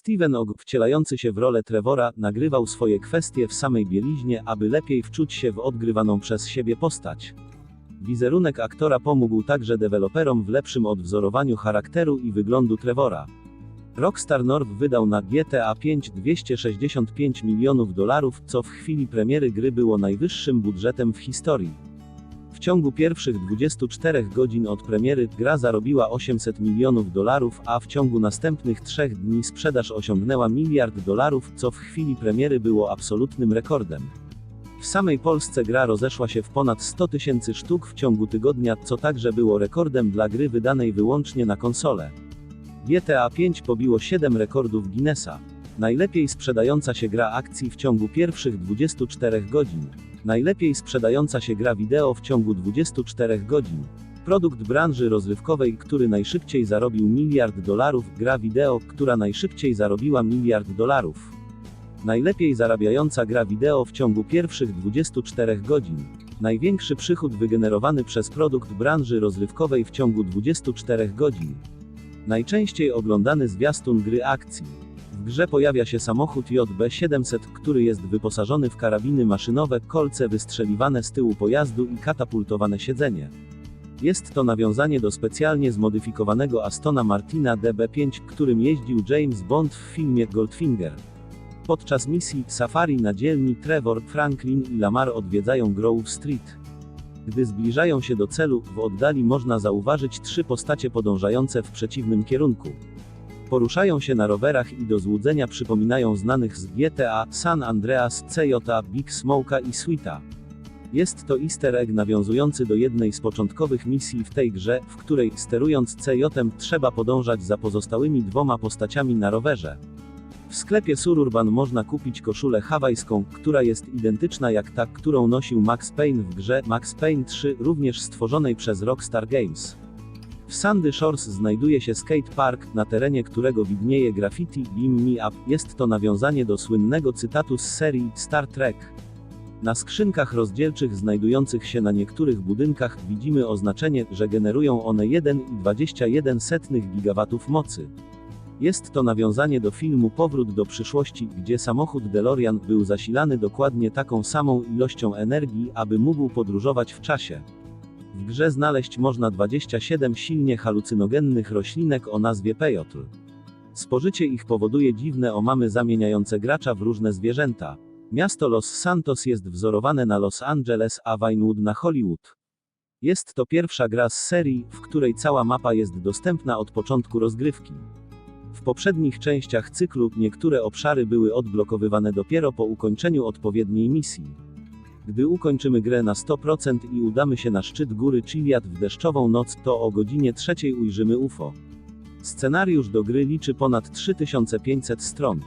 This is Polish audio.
Steven Ogg, wcielający się w rolę Trevora, nagrywał swoje kwestie w samej bieliźnie, aby lepiej wczuć się w odgrywaną przez siebie postać. Wizerunek aktora pomógł także deweloperom w lepszym odwzorowaniu charakteru i wyglądu Trevora. Rockstar North wydał na GTA 5 265 milionów dolarów, co w chwili premiery gry było najwyższym budżetem w historii. Ciągu pierwszych 24 godzin od premiery gra zarobiła 800 milionów dolarów, a w ciągu następnych trzech dni sprzedaż osiągnęła miliard dolarów, co w chwili premiery było absolutnym rekordem. W samej Polsce gra rozeszła się w ponad 100 tysięcy sztuk w ciągu tygodnia, co także było rekordem dla gry wydanej wyłącznie na konsolę. GTA 5 pobiło 7 rekordów Guinnessa. Najlepiej sprzedająca się gra akcji w ciągu pierwszych 24 godzin. Najlepiej sprzedająca się gra wideo w ciągu 24 godzin. Produkt branży rozrywkowej, który najszybciej zarobił miliard dolarów, gra wideo, która najszybciej zarobiła miliard dolarów. Najlepiej zarabiająca gra wideo w ciągu pierwszych 24 godzin. Największy przychód wygenerowany przez produkt branży rozrywkowej w ciągu 24 godzin. Najczęściej oglądany zwiastun gry akcji. W grze pojawia się samochód JB700, który jest wyposażony w karabiny maszynowe, kolce wystrzeliwane z tyłu pojazdu i katapultowane siedzenie. Jest to nawiązanie do specjalnie zmodyfikowanego Astona Martina DB5, którym jeździł James Bond w filmie Goldfinger. Podczas misji Safari na dzielni Trevor, Franklin i Lamar odwiedzają Grove Street. Gdy zbliżają się do celu, w oddali można zauważyć trzy postacie podążające w przeciwnym kierunku. Poruszają się na rowerach i do złudzenia przypominają znanych z GTA, San Andreas, CJ, Big Smoke'a i Sweeta. Jest to easter egg nawiązujący do jednej z początkowych misji w tej grze, w której, sterując CJ, trzeba podążać za pozostałymi dwoma postaciami na rowerze. W sklepie Sururban można kupić koszulę hawajską, która jest identyczna jak ta, którą nosił Max Payne w grze Max Payne 3, również stworzonej przez Rockstar Games. W Sandy Shores znajduje się skate park, na terenie którego widnieje graffiti Beam Me Up. Jest to nawiązanie do słynnego cytatu z serii Star Trek. Na skrzynkach rozdzielczych znajdujących się na niektórych budynkach widzimy oznaczenie, że generują one 1,21 GW mocy. Jest to nawiązanie do filmu Powrót do przyszłości, gdzie samochód DeLorean był zasilany dokładnie taką samą ilością energii, aby mógł podróżować w czasie. W grze znaleźć można 27 silnie halucynogennych roślinek o nazwie peyotl. Spożycie ich powoduje dziwne omamy zamieniające gracza w różne zwierzęta. Miasto Los Santos jest wzorowane na Los Angeles, a Vinewood na Hollywood. Jest to pierwsza gra z serii, w której cała mapa jest dostępna od początku rozgrywki. W poprzednich częściach cyklu niektóre obszary były odblokowywane dopiero po ukończeniu odpowiedniej misji. Gdy ukończymy grę na 100% i udamy się na szczyt góry Chiliad w deszczową noc, to o godzinie trzeciej ujrzymy UFO. Scenariusz do gry liczy ponad 3500 stron.